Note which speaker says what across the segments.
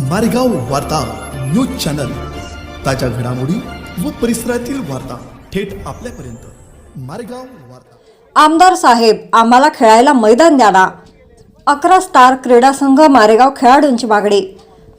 Speaker 1: मारेगाव वार्ता news channel. ताज्या घडामोडी व परिसरातील वार्ता थेट आपल्यापर्यंत. मारेगाव वार्ता.
Speaker 2: आमदार साहेब आम्हाला खेळायला मैदान द्या ना. अकरा स्टार क्रीडा संघ मारेगाव खेळाडूंची मागणी.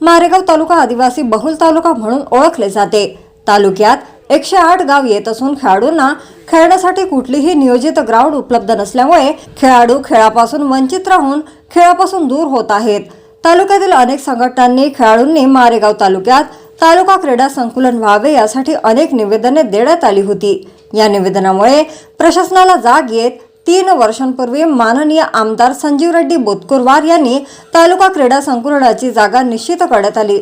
Speaker 2: मारेगाव तालुका आदिवासी बहुल तालुका म्हणून ओळखले जाते. तालुक्यात एकशे आठ गाव येत असून खेळाडूंना खेळण्यासाठी कुठलीही नियोजित ग्राउंड उपलब्ध नसल्यामुळे खेळाडू खेळापासून वंचित राहून खेळापासून दूर होत आहेत. तालुक्यातील अनेक संघटनांनी खेळाडूंनी मारेगाव तालुक्यात तालुका क्रीडा संकुलन व्हावे यासाठी अनेक निवेदने देण्यात आली होती. या निवेदनामुळे प्रशासनाला जाग येत तीन वर्षांपूर्वी माननीय आमदार संजीव रेड्डी बोतकुरवार यांनी तालुका क्रीडा संकुलनाची जागा निश्चित करण्यात आली.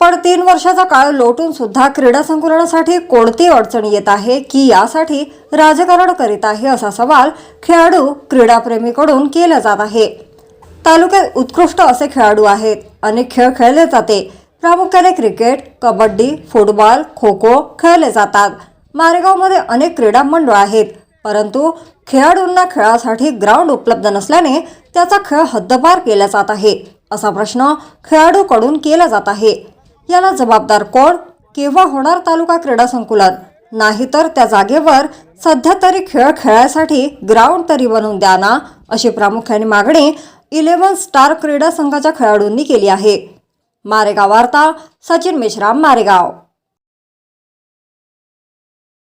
Speaker 2: पण तीन वर्षाचा काळ लोटून सुद्धा क्रीडा संकुलनासाठी कोणती अडचण येत आहे की यासाठी राजकारण करीत आहे असा सवाल खेळाडू क्रीडाप्रेमीकडून केला जात आहे. तालुक्यात उत्कृष्ट असे खेळाडू आहेत. अनेक खेळ खेळले जाते. प्रामुख्याने क्रिकेट कबड्डी फुटबॉल खो खो खेळले जातात. मारेगावमध्ये अनेक क्रीडा मंडळ आहेत. परंतु खेळाडूंना खेळासाठी ग्राउंड उपलब्ध नसल्याने त्याचा खेळ हद्दपार केला जात आहे असा प्रश्न खेळाडूकडून केला जात आहे. याला जबाबदार कोण? केव्हा होणार तालुका क्रीडा संकुलन? नाहीतर त्या जागेवर सध्या तरी खेळ खेळायसाठी ग्राउंड तरी बनवून द्या ना अशी प्रामुख्याने मागणी इलेव्हन स्टार क्रीडा संघाच्या खेळाडूंनी केली आहे. मारेगाव वार्ता सचिन मेश्राम मारेगाव.